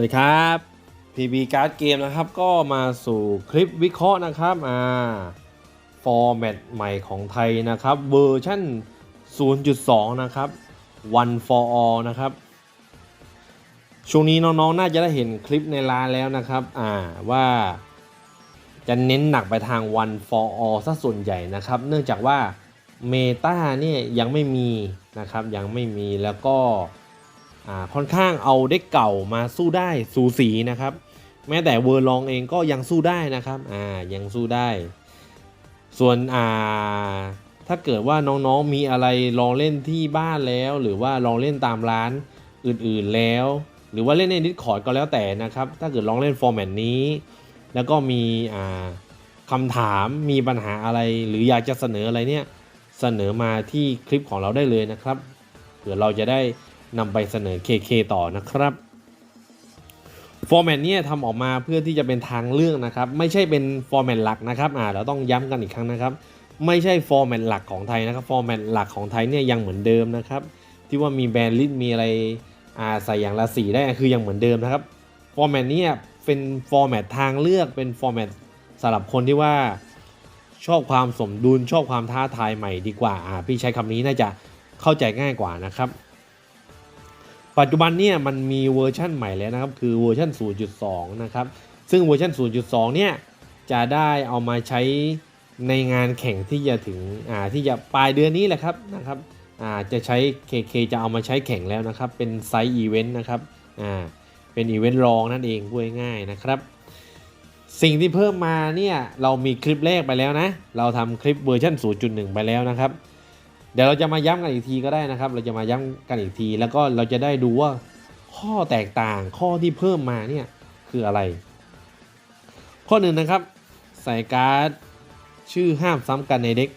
วัสดีครับ PB Card Game นะครับ ก็มาสู่คลิปวิเคราะห์นะครับอ่าฟอร์แมตใหม่ของไทยนะครับ เวอร์ชั่น 0.2 นะครับ One for all นะครับ ช่วงนี้น้องๆ น่าจะได้เห็นคลิปในร้านแล้วนะครับอ่าว่าจะเน้นหนักไปทาง One for all ซะส่วนใหญ่นะครับ เนื่องจากว่าเมตาเนี่ยยังไม่มีนะครับ ยังไม่มีแล้วก็ ค่อนข้างเอาเด็กเก่ามาสู้ได้สูสีนะครับ แม้แต่เวอร์ลองเองก็ยังสู้ได้นะครับอ่ายังสู้ได้ ส่วนอ่าถ้าเกิดว่าน้องๆมีอะไรลองเล่นที่บ้านแล้ว หรือว่าลองเล่นตามร้านอื่นๆแล้ว หรือว่าเล่นในดิสคอร์ดก็แล้วแต่นะครับ ถ้าเกิดลองเล่นฟอร์แมตนี้ แล้วก็มีอ่าคำถามมีปัญหาอะไรหรืออยากจะเสนออะไรเนี่ยเสนอมาที่คลิปของเราได้เลยนะครับเผื่อเราจะได้ นำไปเสนอ KK ต่อนะครับฟอร์แมตนี่ทำออกมาเพื่อที่จะเป็นทางเลือกนะครับ ไม่ใช่เป็นฟอร์แมตหลักนะครับอ่าเราต้องย้ำกันอีกครั้งนะครับ ไม่ใช่ฟอร์แมตหลักของไทยนะครับฟอร์แมตหลักของไทยเนี่ยยังเหมือนเดิมนะครับ ที่ว่ามีแบรนด์ลิสมีอะไรอ่าใส่อย่างละสีได้คือยังเหมือนเดิมนะครับฟอร์แมตนี่เป็นฟอร์แมตทางเลือกเป็นฟอร์แมตสำหรับคนที่ว่าชอบความสมดุลชอบความท้าทายใหม่ดีกว่าอ่าพี่ใช้คำนี้น่าจะเข้าใจง่ายกว่านะครับ ปัจจุบันเนี่ยมันมีเวอร์ชั่นใหม่แล้วนะครับคือเวอร์ชัน0.2 นะครับ ซึ่งเวอร์ชัน0.2 เนี่ยจะได้เอามาใช้ในงานแข่งที่จะถึงอ่าที่จะปลายเดือนนี้แหละครับนะครับอ่าจะใช้ KK จะเอามาใช้แข่งแล้วนะครับ เป็นไซส์อีเวนต์นะครับอ่าเป็นอีเวนต์รองนั่นเองพูดง่ายๆนะครับ สิ่งที่เพิ่มมาเนี่ยเรามีคลิปแรกไปแล้วนะ เราทำคลิปเวอร์ชัน0.1 ไปแล้วนะครับ เดี๋ยวเราจะมาย้ำกันอีกทีก็ได้นะครับ เราจะมาย้ำกันอีกที แล้วก็เราจะได้ดูว่าข้อแตกต่างข้อที่เพิ่มมาเนี่ยคืออะไร ข้อหนึ่งนะครับ ใส่การ์ดชื่อห้ามซ้ำกันในเด็ก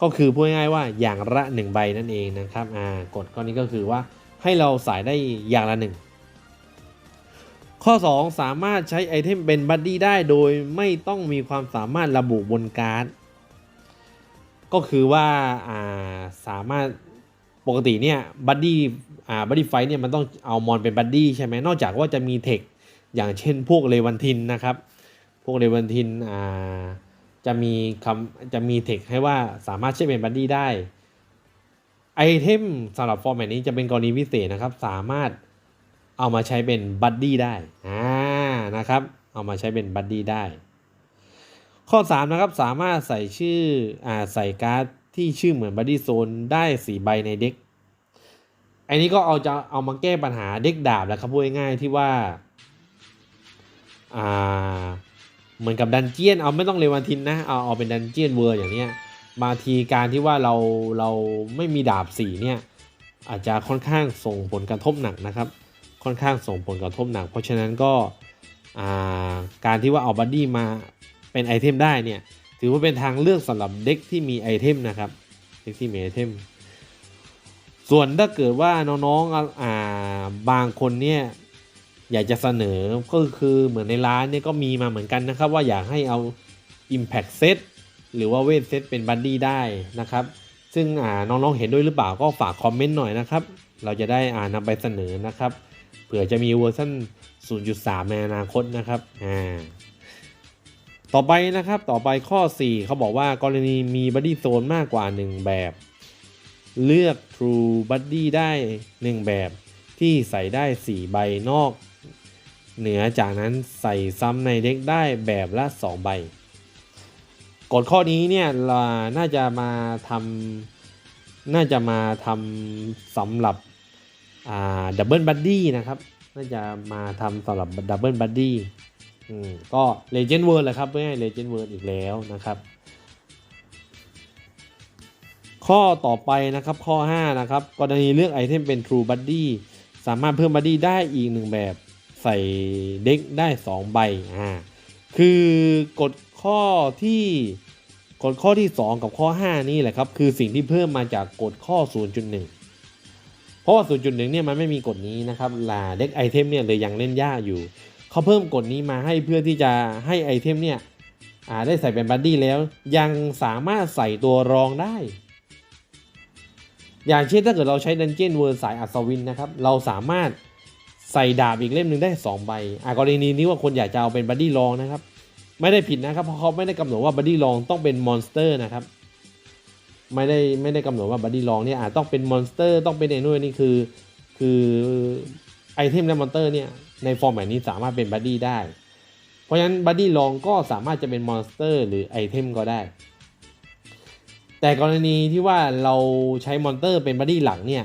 ก็คือพูดง่ายๆว่าอย่างละหนึ่งใบนั่นเองนะครับอ่ากฎข้อนี้ก็คือว่าให้เราใส่ได้อย่างละหนึ่งข้อ 2 สามารถใช้ไอเทมเป็นบัดดี้ได้โดยไม่ต้องมีความสามารถระบุบนการ์ด ก็คือว่าอ่าสามารถปกติเนี่ยบัดดี้อ่าบัดดี้ไฟเนี่ยมันต้องเอามอนเป็นบัดดี้ใช่ไหมนอกจากว่าจะมีเทคอย่างเช่นพวกเลวันทินนะครับ พวกเลวันทินอ่าจะมีคำจะมีเทคให้ว่าสามารถใช้เป็นบัดดี้ได้ไอเทมสำหรับฟอร์แมตนี้จะเป็นกรณีพิเศษนะครับ สามารถเอามาใช้เป็นบัดดี้ได้อ่านะครับ เอามาใช้เป็นบัดดี้ได้ ข้อ 3 นะครับ สามารถใส่ชื่ออ่าใส่การ์ดที่ชื่อเหมือนบัดดี้โซนได้4ใบในเด็ก อันนี้ก็เอาจะเอามาแก้ปัญหาเด็กดาบแล้วครับพูดง่ายๆที่ว่าอ่าเหมือนกับดันเจียนเอาไม่ต้องเรวันทินนะเอาเอาเป็นดันเจียนเวอร์อย่างเนี้ยบางทีการที่ว่าเราเราไม่มีดาบสีเนี่ยอาจจะค่อนข้างส่งผลกระทบหนักนะครับ ค่อนข้างส่งผลกระทบหนัก เพราะฉะนั้นก็าการที่ว่าเอาบัดดี้มา เป็นไอเทมได้เนี่ย ถือว่าเป็นทางเลือกสำหรับเด็กที่มีไอเทมนะครับเด็กที่มีไอเทมส่วนถ้าเกิดว่าน้องๆอ่าบางคนเนี่ยอยากจะเสนอก็คือเหมือนในร้านเนี่ยก็มีมาเหมือนกันนะครับ ว่าอยากให้เอา Impact Set หรือว่าเวทเซตเป็นบัดดี้ได้นะครับ ซึ่งอ่าน้องๆเห็นด้วยหรือเปล่าก็ฝากคอมเมนต์หน่อยนะครับ เราจะได้อ่านำไปเสนอนะครับ เผื่อจะมีเวอร์ชัน0.3 ในอนาคตนะครับอ่า ต่อไปนะครับต่อไปข้อ 4 เขาบอกว่ากรณีมีบัดดี้โซนมากกว่า 1 แบบ เลือก True Buddy ได้ 1 แบบที่ใส่ได้ 4 ใบนอก เหนือจากนั้นใส่ซ้ำในเด็กได้แบบละ 2 ใบกฎข้อนี้เนี่ยเราน่าจะมาทำน่าจะมาทำสำหรับอ่าดับเบิลบัดดี้นะครับ น่าจะมาทำสำหรับดับเบิลบัดดี้ ก็เลเจนด์เวิร์ดแหละครับไม่ใช่เลเจนด์เวิร์ดอีกแล้วนะครับ ข้อต่อไปนะครับข้อ 5 นะครับกรณีเลือกไอเทมเป็น True Buddy สามารถเพิ่ม Buddy ได้อีกหนึ่งแบบใส่เด็กได้ 2 ใบอ่าคือกฎข้อที่กฎข้อที่ 2 กับข้อ 5 นี่แหละครับ คือสิ่งที่เพิ่มมาจากกฎข้อ 0.1 เพราะว่า 0.1 เนี่ยมันไม่มีกฎนี้นะครับลาเด็กไอเทมเนี่ยเลยยังเล่นยากอยู่ เขาเพิ่มกฎนี้มาให้เพื่อที่จะให้ไอเทมเนี่ยได้ใส่เป็นบัดดี้แล้ว ยังสามารถใส่ตัวรองได้ อย่างเช่นถ้าเกิดเราใช้ดันเจียนเวอร์สายอัศวินนะครับ เราสามารถใส่ดาบอีกเล่มหนึ่งได้ 2 ใบอ่กรณีนี้ว่าคนอยากจะเอาเป็นบัดดี้ลองนะครับ ไม่ได้ผิดนะครับ เพราะเขาไม่ได้กำหนดว่าบัดดี้ลองต้องเป็นมอนสเตอร์นะครับ ไม่ได้ไม่ได้กำหนดว่าบัดดี้ลองเนี่ยอาจต้องเป็นมอนสเตอร์ต้องเป็นไอ้นู่นนี่คือ คือ ไอเทมและมอนเตอร์เนี่ยในฟอร์แมตนี้สามารถเป็นบัดดี้ได้ เพราะฉะนั้นบัดดี้ลองก็สามารถจะเป็นมอนสเตอร์หรือไอเทมก็ได้ แต่กรณีที่ว่าเราใช้มอนเตอร์เป็นบัดดี้หลังเนี่ย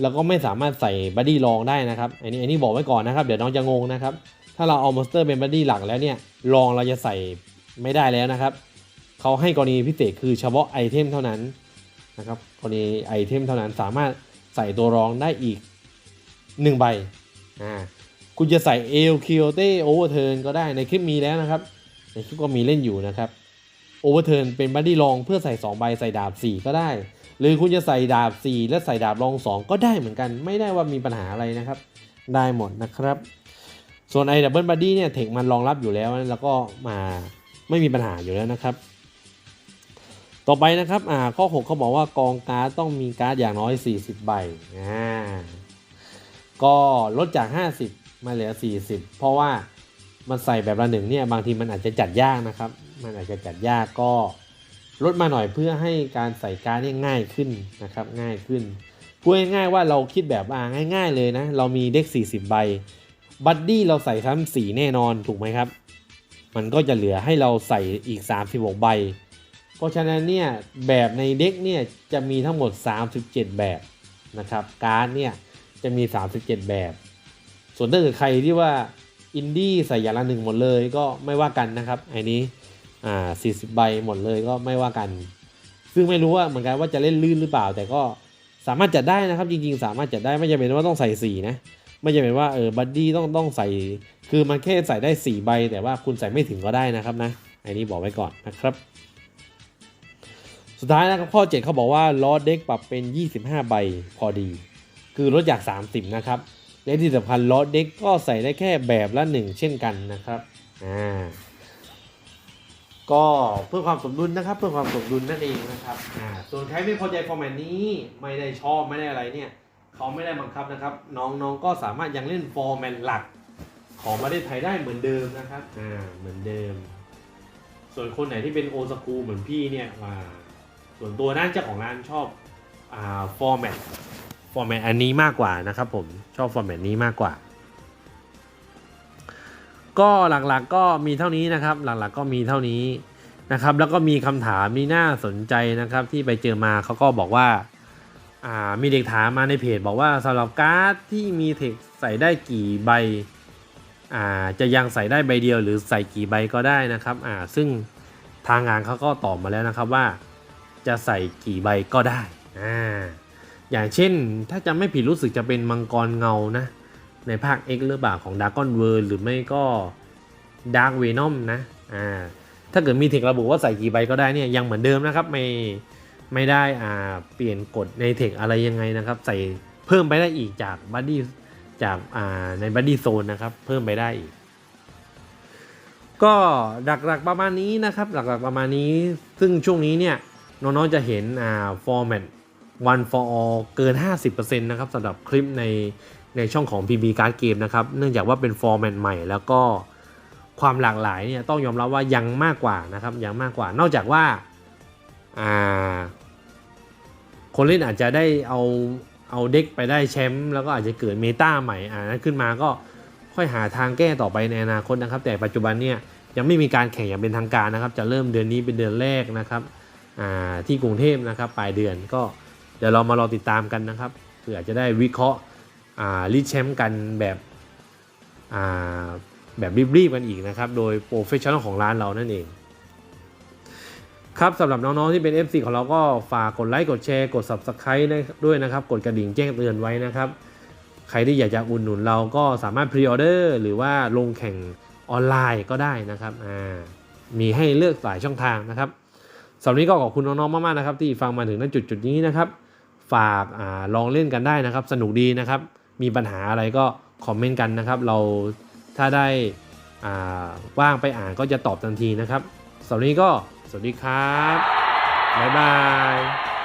เราก็ไม่สามารถใส่บัดดี้ลองได้นะครับอันนี้อันนี้บอกไว้ก่อนนะครับ เดี๋ยวน้องจะงงนะครับ ถ้าเราเอามอนสเตอร์เป็นบัดดี้หลักแล้วเนี่ยลองเราจะใส่ไม่ได้แล้วนะครับเขาให้กรณีพิเศษคือเฉพาะไอเทมเท่านั้นนะครับกรณีไอเทมเท่านั้นสามารถใส่ตัวรองได้อีก 1 ใบ อ่าคุณจะใส่เอลคิโอเตโอเวอร์เทิร์นก็ได้ในคลิปมีแล้วนะครับ ในคลิปก็มีเล่นอยู่นะครับโอเวอร์เทิร์นเป็นบัดดี้ลองเพื่อใส่ 2 ใบใส่ดาบ 4 ก็ได้ หรือคุณจะใส่ดาบ 4 และใส่ดาบรอง 2 ก็ได้เหมือนกัน ไม่ได้ว่ามีปัญหาอะไรนะครับ ได้หมดนะครับ ส่วนไอ้ดับเบิลบัดดี้เนี่ยเทคมันรองรับอยู่แล้วแล้วก็มาไม่มีปัญหาอยู่แล้วนะครับ ต่อไปนะครับอ่าข้อ 6 เขาบอกว่ากองการ์ดต้องมีการ์ดอย่างน้อย 40 ใบอ่า ก็ลดจาก 50 มาเหลือ 40 เพราะว่ามันใส่แบบละหนึ่งเนี่ยบางทีมันอาจจะจัดยากนะครับ มันอาจจะจัดยากก็ลดมาหน่อยเพื่อให้การใส่การ์ดง่ายขึ้นนะครับง่ายขึ้นพูดง่ายๆว่าเราคิดแบบอ่าง่าย ๆ เลยนะ เรามีเด็ก 40 ใบบัดดี้เราใส่ซ้ำสีแน่นอนถูกไหมครับ มันก็จะเหลือให้เราใส่อีก 36 ใบ เพราะฉะนั้นเนี่ยแบบในเด็กเนี่ยจะมีทั้งหมด 37 แบบนะครับการ์ดเนี่ย จะมี 37 แบบ ส่วนถ้าเกิดใครที่ว่าอินดี้ใส่อย่างละหนึ่งหมดเลยก็ไม่ว่ากันนะครับไอ้นี้อ่า40 ใบหมดเลยก็ไม่ว่ากัน ซึ่งไม่รู้ว่าเหมือนกันว่าจะเล่นลื่นหรือเปล่า แต่ก็สามารถจัดได้นะครับจริงๆ สามารถจัดได้ไม่จำเป็นว่าต้องใส่สีนะไม่จำเป็นว่าเออบัดดี้ต้องต้องใส่ คือมันแค่ใส่ได้ 4 ใบ แต่ว่าคุณใส่ไม่ถึงก็ได้นะครับนะอันนี้บอกไว้ก่อนนะครับ สุดท้ายนะครับข้อ 7เขาบอกว่าล้อเด็กปรับเป็น 25 ใบพอดี คือลดจาก 30 นะครับ และที่สำคัญล้อเด็กก็ใส่ได้แค่แบบละ 1 เช่นกันนะครับอ่าก็เพื่อความสมดุลนะครับ เพื่อความสมดุลนั่นเองนะครับอ่าส่วนใครไม่พอใจฟอร์แมตนี้ไม่ได้ชอบไม่ได้อะไรเนี่ยเขาไม่ได้บังคับนะครับ น้องๆก็สามารถยังเล่นฟอร์แมตหลักของประเทศไทยได้เหมือนเดิมนะครับอ่าเหมือนเดิม ส่วนคนไหนที่เป็นโอสคูเหมือนพี่เนี่ยอ่าส่วนตัวน่าเจ้าของร้านชอบอ่าฟอร์แมต ฟอร์แมตอันนี้มากกว่านะครับผมชอบฟอร์แมตนี้มากกว่า ก็หลักๆก็มีเท่านี้นะครับ หลักๆก็มีเท่านี้นะครับ แล้วก็มีคำถามที่น่าสนใจนะครับ ที่ไปเจอมาเขาก็บอกว่าอ่ามีเด็กถามมาในเพจบอกว่าสำหรับการ์ดที่มีเทคใส่ได้กี่ใบอ่าจะยังใส่ได้ใบเดียว หรือใส่กี่ใบก็ได้นะครับอ่าซึ่งทางงานเขาก็ตอบมาแล้วนะครับว่า จะใส่กี่ใบก็ได้อ่า อย่างเช่นถ้าจะไม่ผิดรู้สึกจะเป็นมังกรเงานะ ในภาค X หรือเปล่าของ d r a g o n w o r l d หรือไม่ก็ Dark Venom นะอ่าถ้าเกิดมีเทคระบุว่าใส่กี่ใบก็ได้เนี่ยยังเหมือนเดิมนะครับ ไม่ไม่ได้อ่าเปลี่ยนกฎในเทคอะไรยังไงนะครับ ใส่เพิ่มไปได้อีกจากบัดดี้จากอ่าในบัดดี้โซนนะครับ เพิ่มไปได้อีก ก็หลักๆประมาณนี้นะครับ หลักๆประมาณนี้ ซึ่งช่วงนี้เนี่ยน้องๆจะเห็นอ่า format one for all เกิน 50%นะครับสำหรับคลิปในในช่องของ PB Card Game นะครับ เนื่องจากว่าเป็น format ใหม่ แล้วก็ความหลากหลายเนี่ยต้องยอมรับว่ายังมากกว่านะครับยังมากกว่านอกจากว่าอ่าคนเล่นอาจจะได้เอาเอาเด็กไปได้แชมป์แล้วก็อาจจะเกิดเมตาใหม่อ่านั้นขึ้นมาก็ค่อยหาทางแก้ต่อไปในอนาคตนะครับ แต่ปัจจุบันเนี่ยยังไม่มีการแข่งอย่างเป็นทางการนะครับ จะเริ่มเดือนนี้เป็นเดือนแรกนะครับที่กรุงเทพนะครับปลายเดือนก็ เดี๋ยวเรามารอติดตามกันนะครับเพื่อจะได้วิเคราะห์ลิแชมป์กันแบบแบบรีบๆกันอีกนะครับ โดยโปรเฟชชั่นอลของร้านเรานั่นเอง ครับสำหรับน้องๆที่เป็น FC ของเราก็ฝากกดไลค์กดแชร์กด Subscribe ด้วยนะครับ กดกระดิ่งแจ้งเตือนไว้นะครับ ใครที่อยากจะอุดหนุนเราก็สามารถพรีออเดอร์หรือว่าลงแข่งออนไลน์ก็ได้นะครับมีให้เลือกหลายช่องทางนะครับสำหรับนี้ก็ขอบคุณน้องๆมากๆนะครับ ที่ฟังมาถึงณจุดจุดนี้นะครับ ฝากอาลองเล่นกันได้นะครับ สนุกดีนะครับ มีปัญหาอะไรก็คอมเมนต์กันนะครับ เราถ้าได้าว่างไปอ่านก็จะตอบทันทีนะครับสำหรับนี้ก็สวัสดีครับ บ๊ายบาย